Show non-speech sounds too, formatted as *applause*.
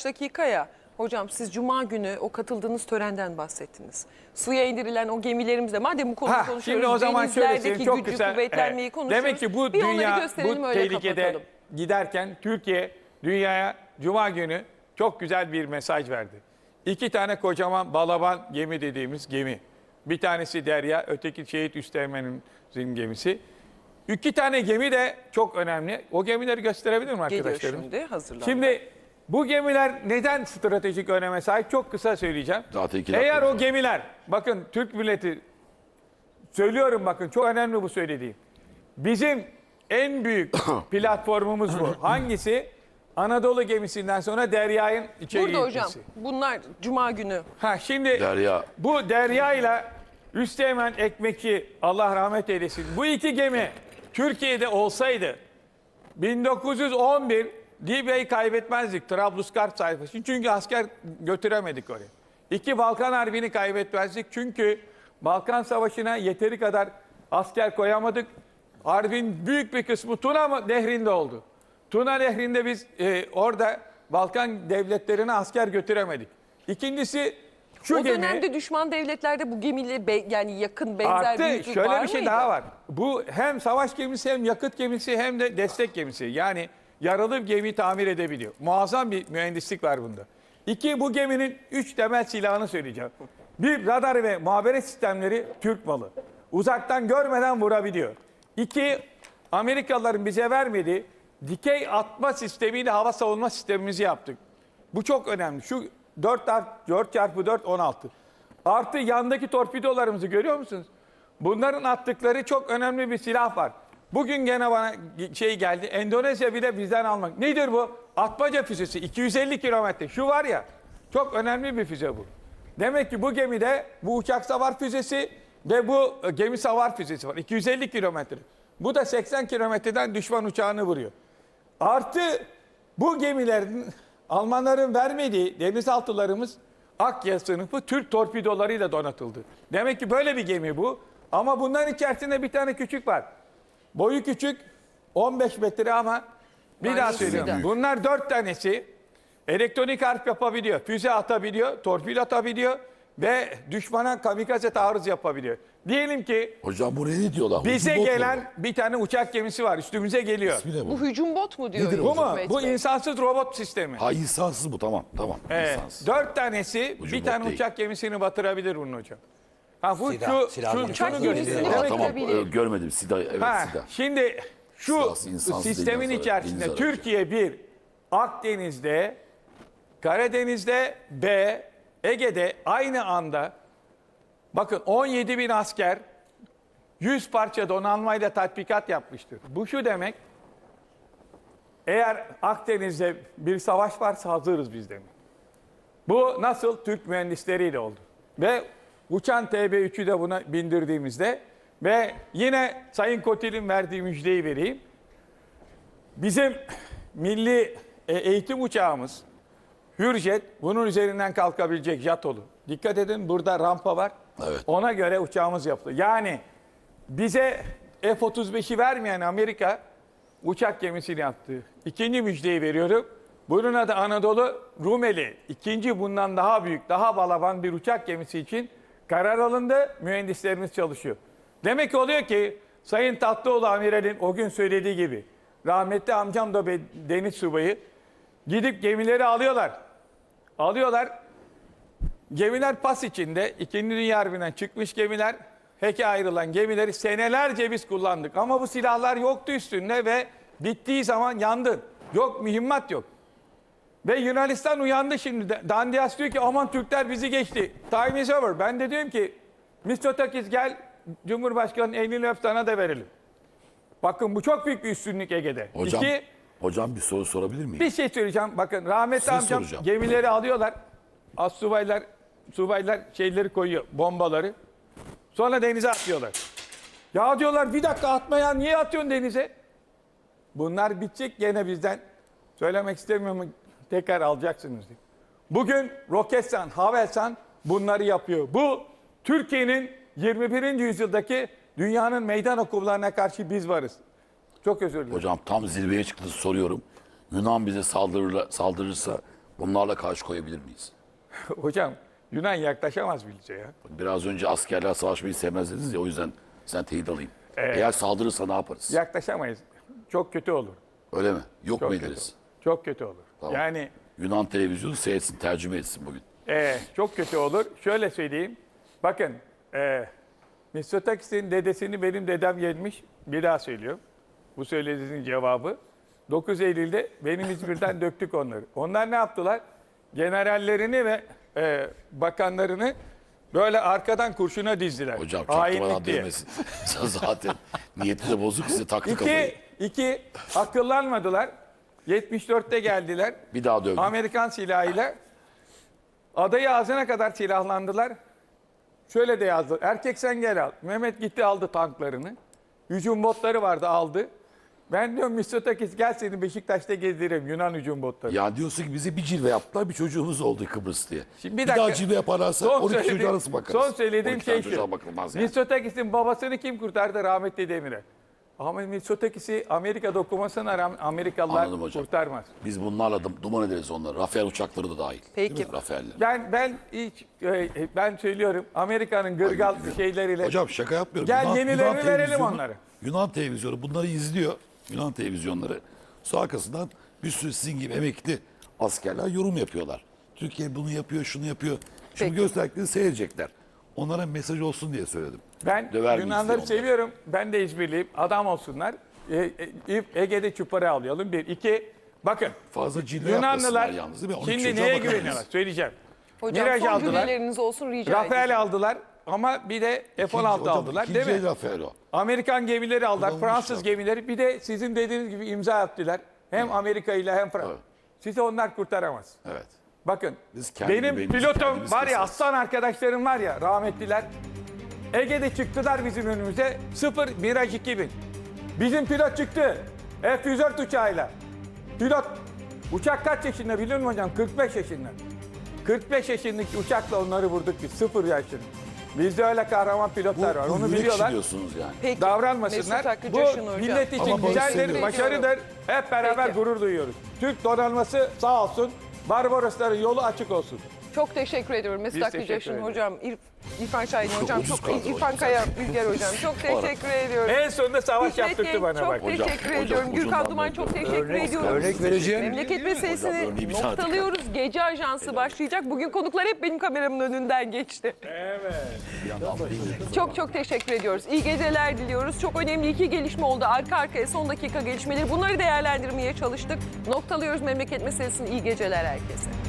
birkaç dakika ya. Hocam siz Cuma günü o katıldığınız törenden bahsettiniz. Suya indirilen o gemilerimizle madem bu konuyu Ha, konuşuyoruz. şimdi o zaman şöyle söyleyeyim çok gücü, kuvvetlenmeyi Evet. konuşuyoruz. Demek ki bu bir dünya bu tehlikede kapatalım. giderken Türkiye dünyaya Cuma günü çok güzel bir mesaj verdi. İki tane kocaman balaban gemi dediğimiz gemi. Bir tanesi Derya, öteki Şehit Üsteğmen'in gemisi. İki tane gemi de çok önemli. O gemileri gösterebilir mi Geliyor arkadaşlarım? şimdi hazırlandı. Şimdi bu gemiler neden stratejik öneme sahip? Çok kısa söyleyeceğim. Zaten iki dakika Eğer o var. gemiler, bakın Türk milleti, söylüyorum bakın çok önemli bu söylediğim. Bizim en büyük *coughs* platformumuz bu. Hangisi? Anadolu gemisinden sonra Derya'nın içeri Burada hocam gitmesi. bunlar Cuma günü. Ha şimdi Derya. bu Derya ile Üsteğmen Ekmekçi Allah rahmet eylesin. Bu iki gemi Türkiye'de olsaydı 1911 Libya'yı kaybetmezdik Trablusgarp sayfası. Çünkü asker götüremedik oraya. İki Balkan Harbi'ni kaybetmezdik. Çünkü Balkan Savaşı'na yeteri kadar asker koyamadık. Harbin büyük bir kısmı Tuna Nehri'nde oldu. Tuna Nehri'nde biz e, orada Balkan devletlerine asker götüremedik. İkincisi şu o gemi... dönemde düşman devletlerde bu gemiyle be- yani yakın benzer Artı büyüklük şöyle var bir şey mıydı? daha var. Bu hem savaş gemisi hem yakıt gemisi hem de destek gemisi. Yani yaralı gemiyi tamir edebiliyor. Muazzam bir mühendislik var bunda. İki, bu geminin üç temel silahını söyleyeceğim. Bir, radar ve muhabere sistemleri Türk malı. Uzaktan görmeden vurabiliyor. İki, Amerikalıların bize vermediği dikey atma sistemiyle hava savunma sistemimizi yaptık. Bu çok önemli. Şu 4, 4 çarpı 4 16. Artı yandaki torpidolarımızı görüyor musunuz? Bunların attıkları çok önemli bir silah var. Bugün gene bana şey geldi. Endonezya bile bizden almak. Nedir bu? Atmaca füzesi. 250 kilometre. Şu var ya. Çok önemli bir füze bu. Demek ki bu gemide bu uçak savar füzesi ve bu e, gemi savar füzesi var. 250 kilometre. Bu da 80 kilometreden düşman uçağını vuruyor. Artı bu gemilerin Almanların vermediği denizaltılarımız Akya sınıfı Türk torpidolarıyla donatıldı. Demek ki böyle bir gemi bu. Ama bunların içerisinde bir tane küçük var. Boyu küçük 15 metre ama bir daha söylüyorum. Bunlar dört tanesi elektronik harp yapabiliyor. Füze atabiliyor, torpil atabiliyor ve düşmana kamikaze taarruz yapabiliyor. Diyelim ki Hocam bu ne diyorlar? bize Hücum bot mu gelen bir tane uçak gemisi var. Üstümüze geliyor. bu? İsmi ne bu? Bu hücum bot mu diyor? Nedir Bu mu? Bu Bey? insansız robot sistemi. Ha insansız bu tamam tamam. Evet. İnsansız. Dört tanesi Ucu bir tane değil. uçak gemisini batırabilir bunun hocam. Ha bu Silah- şu, silah şu değil. Uçak şunu gösteriyor. Ha, tamam e, görmedim Sida evet Ha, Sida. şimdi şu sistemin deniz içerisinde aracı. Türkiye bir Akdeniz'de, Karadeniz'de B, Ege'de aynı anda bakın 17 bin asker 100 parça donanmayla tatbikat yapmıştır. Bu şu demek eğer Akdeniz'de bir savaş varsa hazırız biz demek. Bu nasıl? Türk mühendisleriyle oldu. Ve uçan TB3'ü de buna bindirdiğimizde ve yine Sayın Kotil'in verdiği müjdeyi vereyim. Bizim milli e, eğitim uçağımız Hürjet bunun üzerinden kalkabilecek JATO'lu. Dikkat edin burada rampa var. Evet. Ona göre uçağımız yaptı. Yani bize F-35'i vermeyen Amerika uçak gemisini yaptı. İkinci müjdeyi veriyorum. Bunun adı Anadolu Rumeli. İkinci bundan daha büyük, daha balaban bir uçak gemisi için karar alındı. Mühendislerimiz çalışıyor. Demek oluyor ki Sayın Tatlıoğlu Amiral'in o gün söylediği gibi rahmetli amcam da deniz subayı gidip gemileri alıyorlar. Alıyorlar. Gemiler pas içinde. İkinci Dünya Harbi'nden çıkmış gemiler. Heke ayrılan gemileri senelerce biz kullandık. Ama bu silahlar yoktu üstünde ve bittiği zaman yandın. Yok mühimmat yok. Ve Yunanistan uyandı şimdi. Dandias diyor ki aman Türkler bizi geçti. Time is over. Ben de diyorum ki Mitsotakis gel Cumhurbaşkanı elini öp sana da verelim. Bakın bu çok büyük bir üstünlük Ege'de. Hocam, İki, hocam bir soru sorabilir miyim? bir şey söyleyeceğim. Bakın rahmetli Size amcam soracağım. gemileri alıyorlar. Az subaylar, subaylar şeyleri koyuyor, bombaları. Sonra denize atıyorlar. Ya diyorlar bir dakika atma ya niye atıyorsun denize? Bunlar bitecek gene bizden. Söylemek istemiyorum tekrar alacaksınız diye. Bugün Roketsan, Havelsan bunları yapıyor. Bu Türkiye'nin 21. yüzyıldaki dünyanın meydan okullarına karşı biz varız. Çok özür dilerim. Hocam tam zirveye çıktı soruyorum. Yunan bize saldırırla, saldırırsa Bunlarla karşı koyabilir miyiz? *laughs* Hocam Yunan yaklaşamaz bize ya. Biraz önce askerler savaşmayı sevmez dediniz ya o yüzden sen teyit alayım. Eğer saldırırsa ne yaparız? Yaklaşamayız. Çok kötü olur. Öyle mi? Yok Çok mu kötü ederiz? olur. Çok kötü olur. Tamam. Yani Yunan televizyonu seyretsin, tercüme etsin bugün. Ee, çok kötü olur. Şöyle söyleyeyim. Bakın, e, Mitsotakis'in dedesini benim dedem yenmiş. Bir daha söylüyorum. Bu söylediğinizin cevabı. 9 Eylül'de benim İzmir'den *laughs* döktük onları. Onlar ne yaptılar? Generallerini ve e, bakanlarını böyle arkadan kurşuna dizdiler. Hocam diye. dövmesin. Sen *laughs* zaten niyeti de bozuk size taktı kafayı. İki, iki akıllanmadılar. 74'te geldiler. *laughs* Bir daha dövdü. Amerikan silahıyla adayı ağzına kadar silahlandılar. Şöyle de yazdı. Erkek sen gel al. Mehmet gitti aldı tanklarını. Hücum botları vardı aldı. Ben diyorum Mitsotakis gel seni Beşiktaş'ta gezdireyim Yunan hücum botları. Ya diyorsun ki bize bir cilve yaptılar bir çocuğumuz oldu Kıbrıs diye. Şimdi bir bir, dakika. daha cilve yaparlarsa Son 12 söylediğim- çocuğa nasıl bakarız? Son söylediğim 12 tane şey şu. yani. Mitsotakis'in babasını kim kurtardı? Rahmetli Demirel. Ama Mitsotakis'i Amerika'da okumasına rağmen Amerikalılar Anladım hocam. kurtarmaz. Biz bunlarla dım- duman ederiz onları. Rafael uçakları da dahil. Peki. Değil mi? Rafael'ler. Ben ben hiç e, ben söylüyorum Amerika'nın gırgal şeyleriyle Hocam şaka yapmıyorum. Gel yenilerini verelim televizyonu- onlara. Yunan televizyonu bunları izliyor. Yunan televizyonları. Sonra arkasından bir sürü sizin gibi emekli askerler yorum yapıyorlar. Türkiye bunu yapıyor, şunu yapıyor. Şimdi Peki. gösterdiklerini seyredecekler. Onlara mesaj olsun diye söyledim. Ben Döver Yunanları seviyorum. Ben de İzmirliyim. Adam olsunlar. E, e, Ege'de çuparı alayalım. Bir. iki. Bakın. Fazla cilve Yunanlılar yalnız değil mi? 12 şimdi neye güveniyorlar? Söyleyeceğim. Hocam Miraj son aldılar. cümleleriniz olsun rica Rafael edeceğim. aldılar. Ama bir de F-16 Hocam, aldılar ikinci değil mi? el Rafael o. Amerikan gemileri aldılar. Kullanılmış Fransız gemileri. Bir de sizin dediğiniz gibi imza attılar. Hem Amerika ile hem Fransa. Evet. Sizi onlar kurtaramaz. Evet. Bakın Biz kendi benim güvenimizi pilotum kendimiz var ya keseriz. aslan arkadaşlarım var ya rahmetliler. Ege'de çıktılar bizim önümüze. Sıfır Miraj 2000. Bizim pilot çıktı. F-104 uçağıyla. Pilot uçak kaç yaşında biliyor musun hocam? 45 yaşında. 45 yaşındaki uçakla onları vurduk biz. Sıfır yaşında. Bizde öyle kahraman Bu, pilotlar var. bu Onu yürek biliyorlar. diyorsunuz yani. Peki. Davranmasınlar. Mesut Hakkı Bu Coşkun hocam. millet için Ama güzeldir, seviyorum. başarıdır. Hep beraber Peki. gurur duyuyoruz. Türk donanması sağ olsun. Barbarosların yolu açık olsun. Çok teşekkür ediyorum Mesut ederiz. hocam, İrf- İrfan Şahin hocam, çok İrfan hocam. Kaya Ülger hocam. Çok *laughs* teşekkür ediyorum. En sonunda savaş Bey, bana çok bak. Hocam, teşekkür hocam, ediyorum. Gürkan ucundan Duman çok hocam. teşekkür ediyorum. örnek vereceğim. Memleket meselesini noktalıyoruz. *laughs* Gece ajansı başlayacak. Bugün konuklar hep benim kameramın önünden geçti. Çok çok teşekkür ediyoruz. İyi geceler diliyoruz. Çok önemli iki gelişme oldu. Arka arkaya son dakika gelişmeleri. Bunları değerlendirmeye çalıştık. Noktalıyoruz memleket meselesini. İyi geceler herkese.